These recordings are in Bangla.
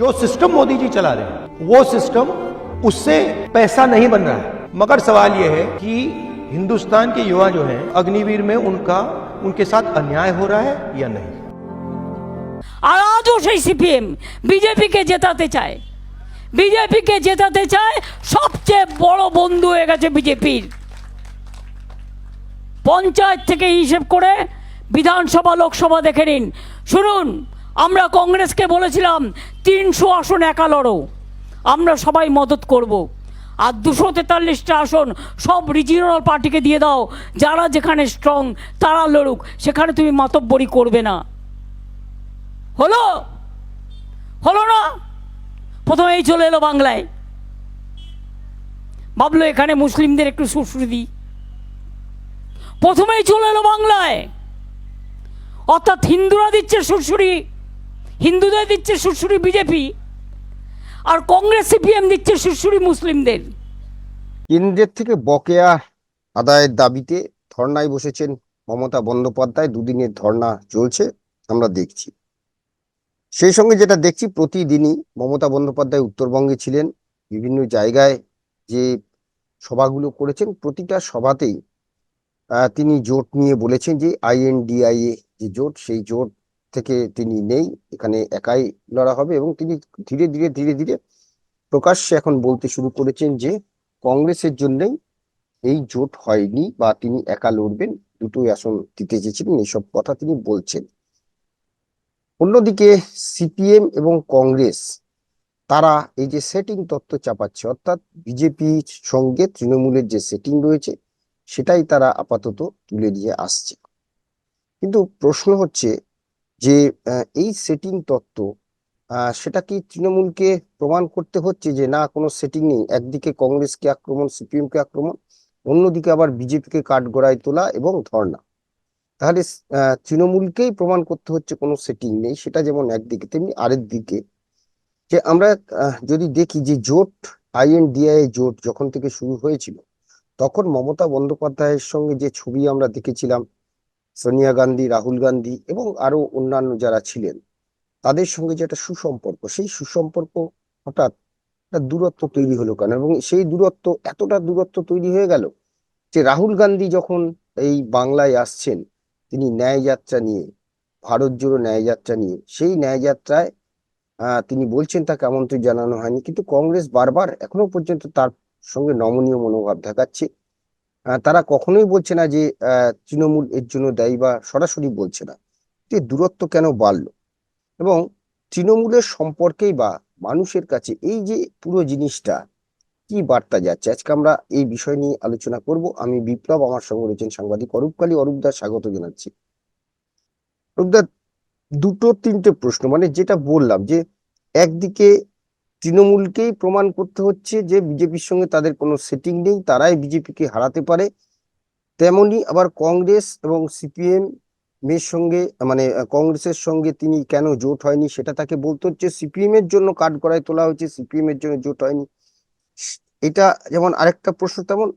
जो सिस्टम मोदी जी चला रहे हैं वो सिस्टम उससे पैसा नहीं बन रहा है मगर सवाल यह है कि हिंदुस्तान के युवा जो हैं अग्निवीर में उनका उनके साथ अन्याय हो रहा है या नहीं আর আজও সেই সিপিএম বিজেপিকে জেতাতে চায় বিজেপিকে জেতাতে চায় সবচেয়ে বড় বন্ধু হয়ে গেছে বিজেপির পঞ্চায়েত থেকে হিসেব করে বিধানসভা লোকসভা দেখে নিন শুনুন আমরা কংগ্রেসকে বলেছিলাম, তিনশো আসন একা লড়ো। আমরা সবাই মদত করব। আর দুশো তেতাল্লিশটা আসন সব রিজিওনাল পার্টিকে দিয়ে দাও। যারা যেখানে স্ট্রং তারা লড়ুক। সেখানে তুমি মাতব্বরি করবে না। হলো? হলো না? প্রথমেই চলে এলো বাংলায়। ভাবলো এখানে মুসলিমদের একটু সুশ্রী দিই প্রথমেই চলে এলো বাংলায়। অর্থাৎ হিন্দুরা দিচ্ছে সুরসুরি হিন্দুদের দিচ্ছে সুরসুরি বিজেপি আর কংগ্রেস সিপিএম দিচ্ছে সুরসুরি মুসলিমদের। কেন্দ্রের থেকে বকেয়া আদায়ের দাবিতে ধর্নায় বসেছেন মমতা বন্দ্যোপাধ্যায়। দুদিনের ধর্না চলছে, আমরা দেখছি। সেই সঙ্গে যেটা দেখছি, প্রতিদিনই মমতা বন্দ্যোপাধ্যায় উত্তরবঙ্গে ছিলেন। বিভিন্ন জায়গায় যে সভাগুলো করেছেন, প্রতিটা সভাতেই তিনি জোট নিয়ে বলেছেন যে আইএনডিআইএ যে জোট, সেই জোট থেকে তিনি নেই, এখানে একাই লড়া হবে এবং তিনি ধীরে ধীরে ধীরে ধীরে প্রকাশ্যে এখন বলতে শুরু করেছেন যে কংগ্রেসের জন্যই এই জোট হয়নি বা তিনি একা লড়বেন, দুটোই আসন দিতে চেয়েছিলেন এইসব কথা তিনি বলছেন। অন্যদিকে সিপিএম এবং কংগ্রেস, তারা এই যে সেটিং তত্ত্ব চাপাচ্ছে, অর্থাৎ বিজেপির সঙ্গে তৃণমূলের যে সেটিং রয়েছে, সেটাই তারা আপাতত তুলে দিয়ে আসছে। কিন্তু প্রশ্ন হচ্ছে যে এই সেটিং তত্ত্ব সেটা কি তৃণমূলকে প্রমাণ করতে হচ্ছে যে, না, কোনো সেটিং নেই? একদিকে কংগ্রেসকে আক্রমণ, সিপিএমকে আক্রমণ, অন্যদিকে আবার বিজেপিকে কাঠ কাঠগড়ায় তোলা এবং ধর্ণা। তাহলে তৃণমূলকেই প্রমাণ করতে হচ্ছে কোনো সেটিং নেই, সেটা যেমন একদিকে, তেমনি আরেক দিকে। যে, আমরা যদি দেখি যে, জোট আইএনডিআই জোট যখন থেকে শুরু হয়েছিল, তখন মমতা বন্দ্যোপাধ্যায়ের সঙ্গে যে ছবি আমরা দেখেছিলাম সোনিয়া গান্ধী, রাহুল গান্ধী এবং আরও অন্যান্য যারা ছিলেন, তাদের সঙ্গে যে একটা সুসম্পর্ক, সেই সুসম্পর্ক হঠাৎ একটা দূরত্ব তৈরি হলো কেন? এবং সেই দূরত্ব, এতটা দূরত্ব তৈরি হয়ে গেল যে রাহুল গান্ধী যখন এই বাংলায় আসছেন, তিনি ন্যায় যাত্রা নিয়ে, ভারত জোড়ো ন্যায় যাত্রা নিয়ে, সেই ন্যায় যাত্রায় তিনি বলছেন তাকে আমন্ত্রণ জানানো হয়নি, কিন্তু কংগ্রেস বারবার এখনও পর্যন্ত তার সঙ্গে নমনীয় মনোভাব দেখাচ্ছে। তারা কখনোই বলছে না যে তৃণমূল এর জন্য দায়ী বা সরাসরি বলছে না। যে দূরত্ব কেন বাড়ল? এবং তৃণমূলের সম্পর্কেই বা মানুষের কাছে এই যে পুরো জিনিসটা, কি বার্তা যাচ্ছে? আজকে আমরা এই বিষয় নিয়ে আলোচনা করব। আমি বিপ্লব, আমার সঙ্গে রয়েছেন সাংবাদিক অরূপকালী অরূপদার স্বাগত জানাচ্ছি। অরূপদা দুটো, তিনটে প্রশ্ন। মানে যেটা বললাম যে, একদিকে তৃণমূলকেই প্রমাণ করতে হচ্ছে যে বিজেপির সঙ্গে তাদের কোনো সেটিং নেই, তারাই বিজেপিকে হারাতে পারে। তেমনি আবার কংগ্রেস এবং সিপিএম এর সঙ্গে মানে কংগ্রেসের সঙ্গে তিনি কেন জোট হয়নি সেটা তাকে বলতে হচ্ছে। সিপিএম এর জন্য কাঠগড়ায় তোলা হয়েছে, সিপিএম এর জন্য জোট হয়নি। এটা যেমন আরেকটা প্রশ্ন, তেমন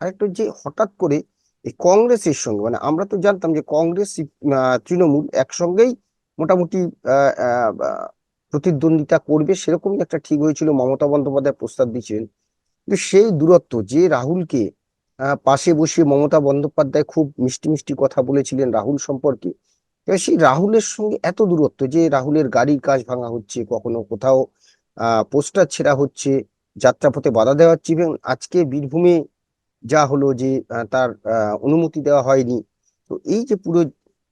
আরেকটা যে হঠাৎ করে এই কংগ্রেসের সঙ্গে মানে আমরা তো জানতাম যে কংগ্রেস তৃণমূল একসঙ্গেই মোটামুটি প্রতিদ্বন্দ্বিতা করবে সেরকমই একটা ঠিক হয়েছিল। মমতা বন্দ্যোপাধ্যায় প্রস্তাব দিয়েছিলেন। কিন্তু সেই দূরত্ব যে রাহুলকে পাশে বসিয়ে মমতা বন্দ্যোপাধ্যায় খুব মিষ্টি মিষ্টি কথা বলেছিলেন রাহুল সম্পর্কে সেই রাহুলের সঙ্গে এত দূরত্ব যে রাহুলের গাড়ির কাজ ভাঙা হচ্ছে, কখনো কোথাও পোস্টার ছেঁড়া হচ্ছে, যাত্রাপথে বাধা দেওয়া হচ্ছে এবং আজকে বীরভূমে যা হলো যে তার অনুমতি দেওয়া হয়নি। তো এই যে পুরো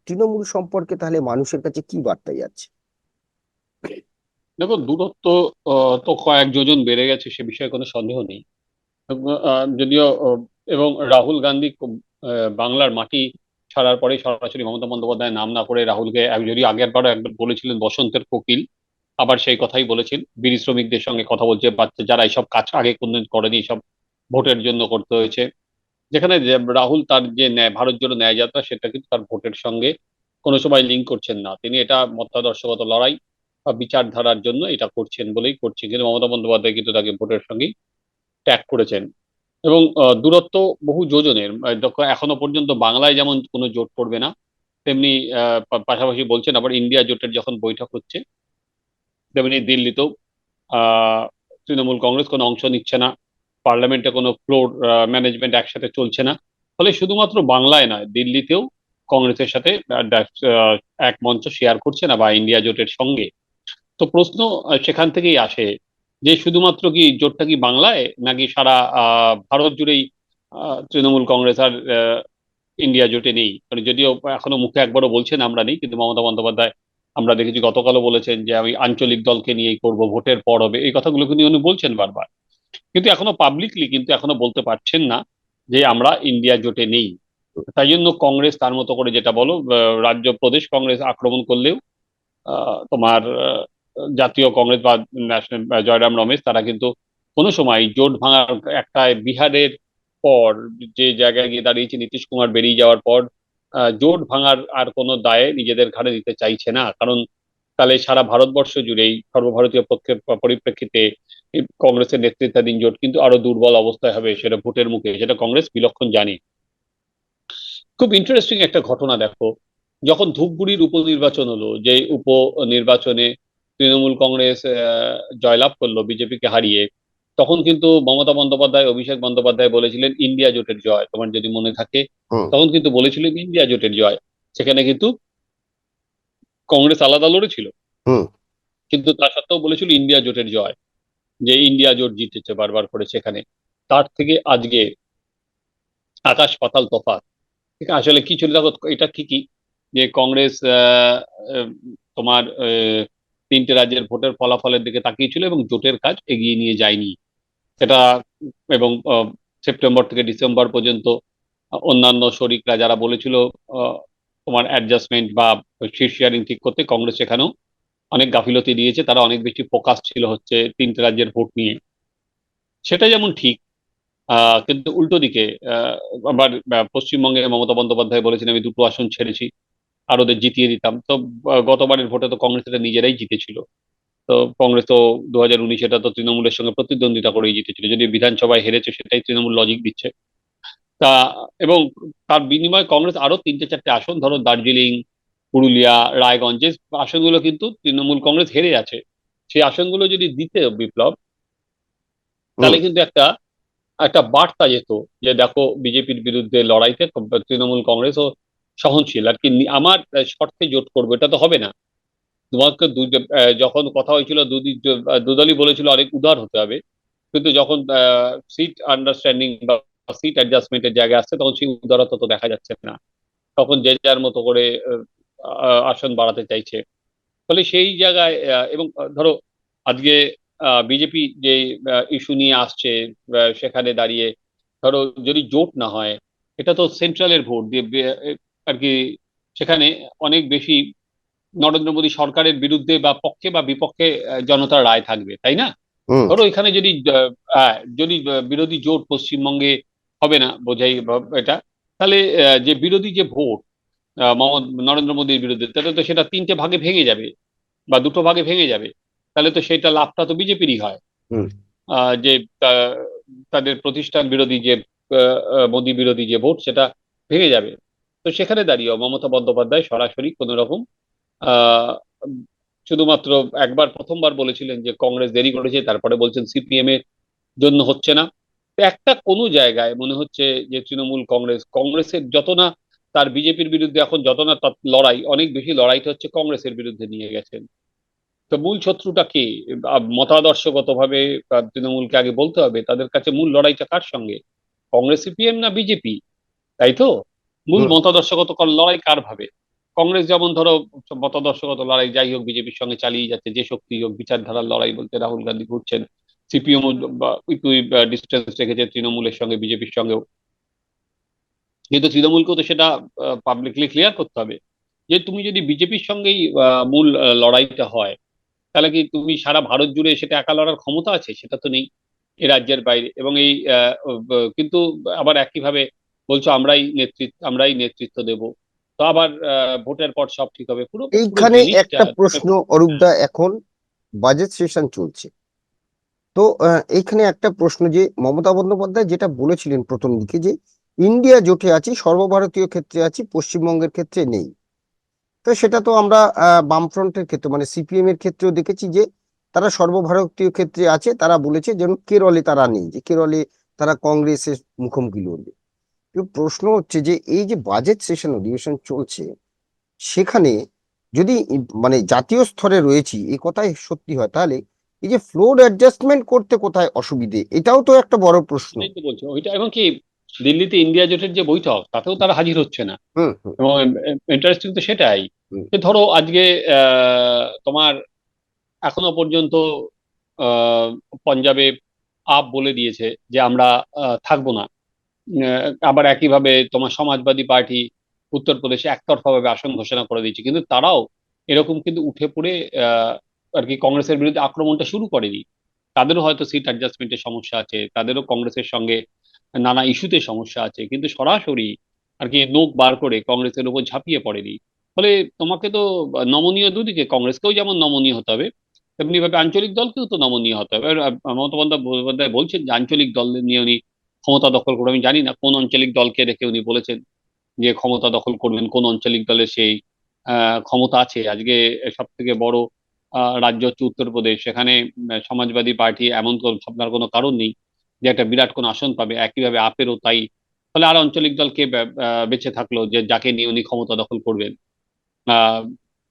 তৃণমূল সম্পর্কে তাহলে মানুষের কাছে কি বার্তা যাচ্ছে দেখো দূরত্ব তো কয়েক যোজন বেড়ে গেছে, সে বিষয়ে কোনো সন্দেহ নেই। যদিও এবং রাহুল গান্ধী বাংলার মাটি ছাড়ার পরে সরাসরি মমতা বন্দ্যোপাধ্যায়ের নাম না করে রাহুলকে যদি আগের বারও একবার বলেছিলেন বসন্তের কোকিল, আবার সেই কথাই বলেছেন। বিড়ি শ্রমিকদের সঙ্গে কথা বলছে, বাচ্চা, যারা এইসব কাজ আগে কোনদিন করেনি, সব ভোটের জন্য করতে হয়েছে। যেখানে রাহুল তার যে ন্যায়, ভারত জোড়ো ন্যায় যাত্রা, সেটা কিন্তু তার ভোটের সঙ্গে কোনো সময় লিঙ্ক করছেন না। তিনি এটা মতাদর্শগত লড়াই বিচারধারার জন্য এটা করছেন বলেই করছেন। কিন্তু মমতা বন্দ্যোপাধ্যায় কিন্তু তাকে ভোটের সঙ্গে ট্যাগ করেছেন। এবং দূরত্ব বহু যোজনের। এখনও পর্যন্ত বাংলায় যেমন কোনো জোট পড়বে না, তেমনি পাশাপাশি বলছেন আবার ইন্ডিয়া জোটের যখন বৈঠক হচ্ছে, তেমনি দিল্লিতেও তৃণমূল কংগ্রেস কোনো অংশ নিচ্ছে না, পার্লামেন্টে কোনো ফ্লোর ম্যানেজমেন্ট একসাথে চলছে না। ফলে শুধুমাত্র বাংলায় নয়, দিল্লিতেও কংগ্রেসের সাথে এক মঞ্চ শেয়ার করছে না বা ইন্ডিয়া জোটের সঙ্গে। তো প্রশ্ন সেখান থেকেই আসে যে শুধুমাত্র কি জোটটা কি বাংলায়, নাকি সারা ভারত জুড়েই তৃণমূল কংগ্রেস আর ইন্ডিয়া জোটে নেই? মানে যদিও এখনও মুখে একবারও বলছেন আমরা নেই, কিন্তু মমতা বন্দ্যোপাধ্যায়, আমরা দেখেছি গতকালও বলেছেন যে আমি আঞ্চলিক দলকে নিয়েই করব, ভোটের পর হবে। এই কথাগুলো কিন্তু উনি বলছেন বারবার। কিন্তু এখনও পাবলিকলি কিন্তু এখনও বলতে পারছেন না যে আমরা ইন্ডিয়া জোটে নেই। তাই জন্য কংগ্রেস তার মতো করে যেটা বলো রাজ্য প্রদেশ কংগ্রেস আক্রমণ করলেও তোমার জাতীয় কংগ্রেস বা ন্যাশনাল জয়রাম রমেশ, তারা কিন্তু কোনো সময় জোট ভাঙার একটা বিহারের পর, যে জায়গায় গিয়ে দাঁড়িয়েছে নীতিশ কুমার বেরিয়ে যাওয়ার পর জোট ভাঙার আর কোনো দায়ে নিজেদের ঘাড়ে দিতে চাইছে না। কারণ তাহলে সারা ভারতবর্ষ জুড়েই সর্বভারতীয় পরিপ্রেক্ষিতে কংগ্রেসের নেতৃত্বাধীন জোট কিন্তু আরও দুর্বল অবস্থায় হবে, সেটা ভোটের মুখে, সেটা কংগ্রেস বিলক্ষণ জানে। খুব ইন্টারেস্টিং একটা ঘটনা দেখো, যখন ধূপগুড়ির উপনির্বাচন হলো, যে উপ নির্বাচনে তৃণমূল কংগ্রেস জয়লাভ করল বিজেপিকে হারিয়ে। তখন কিন্তু মমতা বন্দ্যোপাধ্যায় অভিষেক বন্দ্যোপাধ্যায় বলেছিলেন ইন্ডিয়া জোটের জয়। তোমার যদি মনে থাকে তখন কিন্তু বলেছিলেন ইন্ডিয়া জোটের জয়। সেখানে কিন্তু কংগ্রেস আলাদা লড়েছিল। কিন্তু তা সত্ত্বেও বলেছিল ইন্ডিয়া জোটের জয়। যে ইন্ডিয়া জোট জিতেছে বারবার করে সেখানে। তার থেকে আজকে আকাশ পাতাল তফাৎ। ঠিক আছে? আসলে কি ছিল? দেখো এটা ঠিকই যে কংগ্রেস তোমার আহ, তিনটে রাজ্যের ভোটের ফলাফলের দিকে তাকিয়েছিল এবং জোটের কাজ এগিয়ে নিয়ে যায়নি। সেটা, এবং সেপ্টেম্বর থেকে ডিসেম্বর পর্যন্ত অন্যান্য শরিকরা যারা বলেছিল তোমার অ্যাডজাস্টমেন্ট বা শেয়ারিং ঠিক করতে, কংগ্রেস সেখানেও অনেক গাফিলতি দিয়েছে। তারা অনেক বেশি ফোকাস ছিল হচ্ছে তিনটে রাজ্যের ভোট নিয়ে। সেটা যেমন ঠিক কিন্তু উল্টো দিকে আবার পশ্চিমবঙ্গে মমতা বন্দ্যোপাধ্যায় বলেছেন, আমি দুটো আসন ছেড়েছি। আর ওদের জিতিয়ে দিতাম। তো গতবারের ভোটে তো কংগ্রেস এটা নিজেরাই জিতেছিল। তো কংগ্রেস তো দু হাজার উনিশ এটা তো তৃণমূলের সঙ্গে প্রতিদ্বন্দ্বিতা করেই জিতেছিল। যদি বিধানসভায় হেরেছে সেটাই তৃণমূল লজিক দিচ্ছে। তা এবং তার বিনিময়ে কংগ্রেস আরও তিনটে চারটে আসন ধরো দার্জিলিং পুরুলিয়া রায়গঞ্জ যে আসনগুলো কিন্তু তৃণমূল কংগ্রেস হেরে আছে সেই আসনগুলো যদি দিতে বিপ্লব তাহলে কিন্তু একটা একটা বার্তা যেত যে দেখো বিজেপির বিরুদ্ধে লড়াইতে তৃণমূল কংগ্রেসও সহনশীল, আর কি আমার শর্তে জোট করব, এটা তো হবে না। তোমাকে যখন কথা হয়েছিল দুদি দুদলই বলেছিল অনেক উদার হতে হবে। কিন্তু যখন সিট আন্ডারস্ট্যান্ডিং বা সিট অ্যাডজাস্টমেন্টের জায়গায় আসছে, তখন সেই উদারতা তো দেখা যাচ্ছে না। তখন যে যার মতো করে আসন বাড়াতে চাইছে। ফলে সেই জায়গায় এবং ধরো, আজকে বিজেপি যে ইস্যু নিয়ে আসছে সেখানে দাঁড়িয়ে, ধরো, যদি জোট না হয়, এটা তো সেন্ট্রালের ভোট। দিয়ে আর কি সেখানে অনেক বেশি নরেন্দ্র মোদী সরকারের বিরুদ্ধে বা পক্ষে বা বিপক্ষে জনতার রায় থাকবে তাই না? ধরো এখানে যদি যদি বিরোধী জোট পশ্চিমবঙ্গে হবে না বোঝাই এটা তাহলে যে বিরোধী যে ভোট নরেন্দ্র মোদীর বিরুদ্ধে তাহলে তো সেটা তিনটে ভাগে ভেঙে যাবে বা দুটো ভাগে ভেঙে যাবে। তাহলে তো সেটা লাভটা তো বিজেপিরই হয়। যে তাদের প্রতিষ্ঠান বিরোধী যে মোদী বিরোধী যে ভোট সেটা ভেঙে যাবে। তো সেখানে দাঁড়িয়েও মমতা বন্দ্যোপাধ্যায় সরাসরি কোনো রকম শুধুমাত্র একবার প্রথমবার বলেছিলেন যে কংগ্রেস দেরি করেছে তারপরে বলছেন সিপিএম এর জন্য হচ্ছে না। একটা কোনো জায়গায় মনে হচ্ছে যে তৃণমূল কংগ্রেস কংগ্রেসের যত না তার বিজেপির বিরুদ্ধে এখন যত না তার লড়াই অনেক বেশি লড়াইটা হচ্ছে কংগ্রেসের বিরুদ্ধে নিয়ে গেছেন। তো মূল শত্রুটা কে? আহ, মতাদর্শগত ভাবে তৃণমূলকে আগে বলতে হবে তাদের কাছে মূল লড়াইটা কার সঙ্গে? কংগ্রেস সিপিএম না বিজেপি? তাই তো? মূল মতাদর্শগত লড়াই কার ভাবে? কংগ্রেস যেমন ধরো মতাদর্শগত লড়াই যাই হোক বিজেপির সঙ্গে চালিয়ে যাচ্ছে যে শক্তি হোক বিচারধারার লড়াই বলতে রাহুল গান্ধী ঘুরছেন সিপিএম ডিস্টেন্স রেখেছে তৃণমূলের সঙ্গে বিজেপির সঙ্গেও। কিন্তু তৃণমূলকেও তো সেটা পাবলিকলি ক্লিয়ার করতে হবে। যে তুমি যদি বিজেপির সঙ্গেই মূল লড়াইটা হয় তাহলে কি তুমি সারা ভারত জুড়ে সেটা একা লড়ার ক্ষমতা আছে? সেটা তো নেই এই রাজ্যের বাইরে। এবং এই কিন্তু আবার একইভাবে বলছো আমরাই নেতৃত্ব আমরাই নেতৃত্ব দেব। তো আবার ভোটের পর সব ঠিক হবে। পুরো এইখানে একটা প্রশ্ন অরূপদা এখন বাজেট সেশন চলছে। তো এইখানে একটা প্রশ্ন যে মমতা বন্দ্যোপাধ্যায় যেটা বলেছিলেন প্রথম দিকে যে ইন্ডিয়া জোটে আছি সর্বভারতীয় ক্ষেত্রে আছি পশ্চিমবঙ্গের ক্ষেত্রে নেই। তো সেটা তো আমরা আহ, বামফ্রন্টের ক্ষেত্রে মানে সিপিএম এর ক্ষেত্রেও দেখেছি যে তারা সর্বভারতীয় ক্ষেত্রে আছে তারা বলেছে যেন কেরলে তারা নেই যে কেরলে তারা কংগ্রেসের মুখোমুখি লড়বে। প্রশ্ন হচ্ছে যে এই যে বাজেট সেশন অধিবেশন চলছে সেখানে যদি মানে জাতীয় স্তরে রয়েছি এই কথাই সত্যি হয় তাহলে এই যে ফ্লোর অ্যাডজাস্টমেন্ট করতে কোথায় অসুবিধে? এটাও তো একটা বড় প্রশ্ন। ওইটা এবং কি দিল্লিতে ইন্ডিয়া জোটের যে বৈঠক তাতেও তারা হাজির হচ্ছে না। এবং ইন্টারেস্টিং তো সেটাই। যে ধরো আজকে আহ, তোমার এখনও পর্যন্ত আহ, পাঞ্জাবে আপ বলে দিয়েছে যে আমরা থাকব না। আবার একইভাবে তোমার সমাজবাদী পার্টি উত্তরপ্রদেশে একতরফাভাবে আসন ঘোষণা করে দিয়েছে। কিন্তু তারাও এরকম কিন্তু উঠে পড়ে আর কি কংগ্রেসের বিরুদ্ধে আক্রমণটা শুরু করেনি। তাদেরও হয়তো সিট অ্যাডজাস্টমেন্টের সমস্যা আছে, তাদেরও কংগ্রেসের সঙ্গে নানা ইস্যুতে সমস্যা আছে, কিন্তু সরাসরি আর কি নোক বার করে কংগ্রেসের উপর ঝাঁপিয়ে পড়েনি। ফলে তোমাকে তো নমনীয় দুদিকে, কংগ্রেসকেও যেমন নমনীয় হতে হবে তেমনি ভাবে আঞ্চলিক দলকেও তো নমনীয় হতে হবে। মমতা বন্দ্যোপাধ্যায় বলছেন যে আঞ্চলিক দল নিয়ে উনি ক্ষমতা দখল করবে, আমি জানি না কোন আঞ্চলিক দলকে রেখে উনি বলেছেন যে ক্ষমতা দখল করবেন, কোন আঞ্চলিক দলের সেই ক্ষমতা আছে। আজকে সব থেকে বড় রাজ্য হচ্ছে উত্তরপ্রদেশ। সেখানে সমাজবাদী পার্টি এমন ভাবনার কোনো কারণ নেই যে একটা বিরাট কোনো আসন পাবে, একইভাবে আপেরও তাই। ফলে আর আঞ্চলিক দলকে বেঁচে থাকল যে যাকে নিয়ে উনি ক্ষমতা দখল করবেন।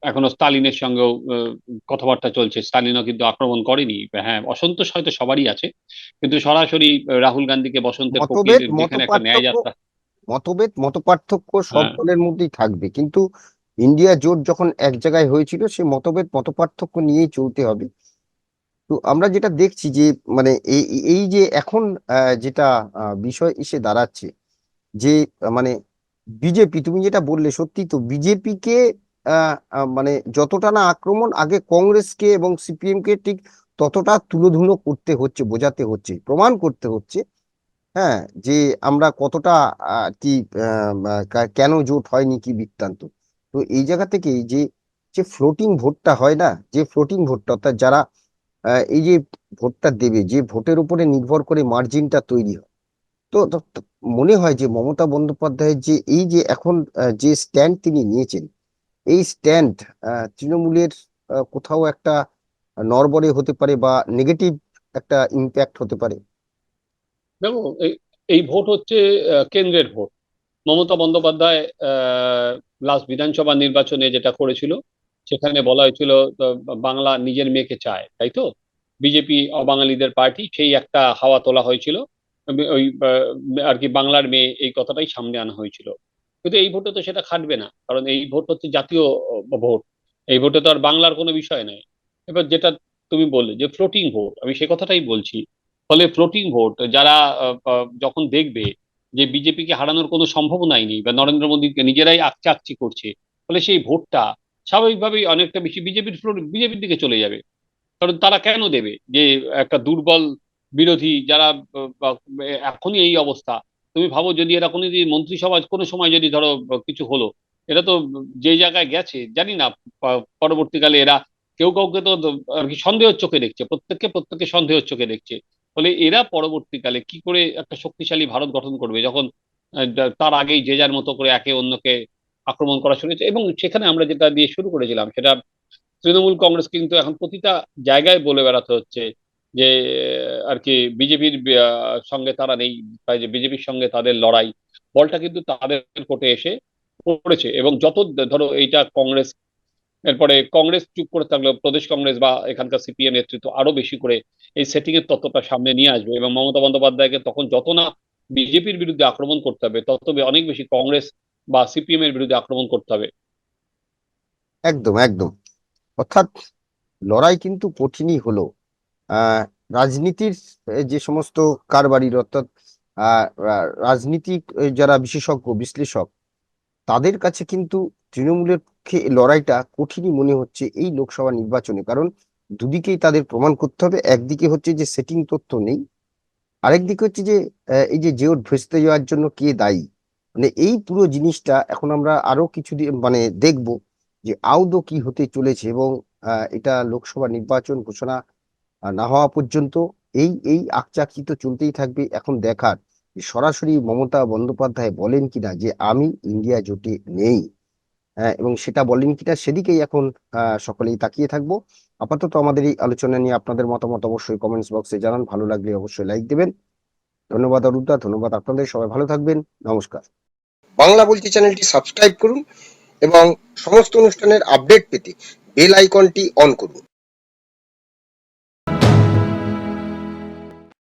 এখনও স্টালিনের সঙ্গেও কথাবার্তা চলছে। স্টালিনও কিন্তু আক্রমণ করেনি। হ্যাঁ অসন্তোষ হয়তো সবারই আছে কিন্তু সরাসরি রাহুল গান্ধীকে বসন্তের যেখানে একটা ন্যায় যাত্রা মতভেদ মতপার্থক্য সব হ্যাঁ। দলের মধ্যেই থাকবে। কিন্তু ইন্ডিয়া জোট যখন এক জায়গায় হয়েছিল সেই মতভেদ মতপার্থক্য নিয়েই চলতে হবে। তো আমরা যেটা দেখছি যে মানে এই যে এখন আহ, যেটা বিষয় এসে দাঁড়াচ্ছে যে মানে বিজেপি তুমি যেটা বললে সত্যি তো বিজেপি কে আহ, আহ, মানে যতটা না আক্রমণ, আগে কংগ্রেসকে এবং সিপিএম কে ঠিক ততটা তুলোধুনো করতে হচ্ছে, বোঝাতে হচ্ছে, প্রমাণ করতে হচ্ছে হ্যাঁ যে আমরা কতটা কি কেন জোট হয়নি কি বৃত্তান্ত। তো এই জায়গা থেকে যে যে ফ্লোটিং ভোটটা হয় না, যে ফ্লোটিং ভোটটা, অর্থাৎ যারা এই যে ভোটটা দেবে, যে ভোটের উপরে নির্ভর করে মার্জিনটা তৈরি হয়, তো মনে হয় যে মমতা বন্দ্যোপাধ্যায়ের যে, এই যে এখন যে স্ট্যান্ড তিনি নিয়েছেন এই স্ট্যান্ড তৃণমূলের কোথাও একটা নরবরে হতে পারে বা নেগেটিভ একটা ইম্প্যাক্ট হতে পারে। দেখো, এই ভোট হচ্ছে কেন্দ্রের ভোট। মমতা বন্দ্যোপাধ্যায় লাস্ট বিধানসভা নির্বাচনে যেটা করেছিল, সেখানে বলা হয়েছিল বাংলা নিজের মেয়েকে চায়, তাই তো? বিজেপি অবাঙালিদের পার্টি, সেই একটা হাওয়া তোলা হয়েছিল। ওই আর কি বাংলার মেয়ে, এই কথাটাই সামনে আনা হয়েছিল। কিন্তু এই ভোটে তো সেটা খাটবে না, কারণ এই ভোট হচ্ছে জাতীয় ভোট। এই ভোটে তো আর বাংলার কোনো বিষয় নাই এবার যেটা তুমি বললে যে ফ্লোটিং ভোট আমি সে কথাটাই বলছি। ফলে ফ্লোটিং ভোট যারা যখন দেখবে যে বিজেপিকে হারানোর কোনো সম্ভাবনাই নেই বা নরেন্দ্র মোদীকে নিজেরাই আকচি আকচি করছে, ফলে সেই ভোটটা স্বাভাবিকভাবেই অনেকটা বেশি বিজেপির বিজেপির দিকে চলে যাবে। কারণ তারা কেন দেবে যে একটা দুর্বল বিরোধী যারা এখনই এই অবস্থা তুমি ভাবো যদি এরা কোনো যদি মন্ত্রিসভা কোনো সময় যদি ধরো কিছু হলো, এরা তো যে জায়গায় গেছে, জানি না পরবর্তীকালে এরা কেউ কাউকে তো আর কি সন্দেহের চোখে দেখছে, প্রত্যেককে প্রত্যেককে সন্দেহের চোখে দেখছে। ফলে এরা পরবর্তীকালে কি করে একটা শক্তিশালী ভারত গঠন করবে যখন তার আগেই যে যার মতো করে একে অন্যকে আক্রমণ করা শুরু হয়েছে এবং সেখানে আমরা যেটা দিয়ে শুরু করেছিলাম সেটা তৃণমূল কংগ্রেস কিন্তু এখন প্রতিটা জায়গায় বলে বেড়াতে হচ্ছে। যে, আর কি বিজেপির সঙ্গে তারা নেই যে বিজেপির সঙ্গে তাদের লড়াই, বলটা কিন্তু তাদের কোর্টে এসে পড়েছে। এবং যত, ধরো এইটা কংগ্রেস, এরপরে কংগ্রেস চুপ করে থাকলেও প্রদেশ কংগ্রেস বা এখানকার সিপিএম নেতৃত্ব আরও বেশি করে এই সেটিং এর তত্ত্বটা সামনে নিয়ে আসবে। এবং মমতা বন্দ্যোপাধ্যায়কে তখন যত না বিজেপির বিরুদ্ধে আক্রমণ করতে হবে, তত অনেক বেশি কংগ্রেস বা সিপিএম এর বিরুদ্ধে আক্রমণ করতে হবে। একদম একদম। অর্থাৎ লড়াই কিন্তু কঠিনই হলো। রাজনীতির যে সমস্ত কারবারির অর্থাৎ রাজনীতিক যারা বিশেষজ্ঞ, বিশ্লেষক, তাদের কাছে কিন্তু তৃণমূলের পক্ষে লড়াইটা কঠিনই মনে হচ্ছে এই লোকসভা নির্বাচনে। কারণ দুদিকেই তাদের প্রমাণ করতে হবে। একদিকে হচ্ছে যে সেটিং তথ্য নেই। আরেকদিকে হচ্ছে যে এই যে জোট ভেস্তে যাওয়ার জন্য কে দায়ী? মানে এই পুরো জিনিসটা এখন আমরা আরও কিছু মানে দেখব যে আদৌ কি হতে চলেছে এবং এটা লোকসভা নির্বাচন ঘোষণা না হওয়া পর্যন্ত এই এই আকচাকি তো চলতেই থাকবে। এখন দেখার সরাসরি মমতা বন্দ্যোপাধ্যায় বলেন কিনা যে আমি ইন্ডিয়া জোটে নেই আহ, এবং সেটা বলেন কিনা সেদিকেই এখন সকলেই তাকিয়ে থাকব। আপাতত আমাদের এই আলোচনা নিয়ে আপনাদের মতামত অবশ্যই কমেন্টস বক্সে জানান। ভালো লাগলে অবশ্যই লাইক দেবেন। ধন্যবাদ অরুদ্দা ধন্যবাদ আপনাদের। সবাই ভালো থাকবেন। নমস্কার। বাংলা বলছি চ্যানেলটি সাবস্ক্রাইব করুন এবং সমস্ত অনুষ্ঠানের আপডেট পেতে বেল আইকনটি অন করুন।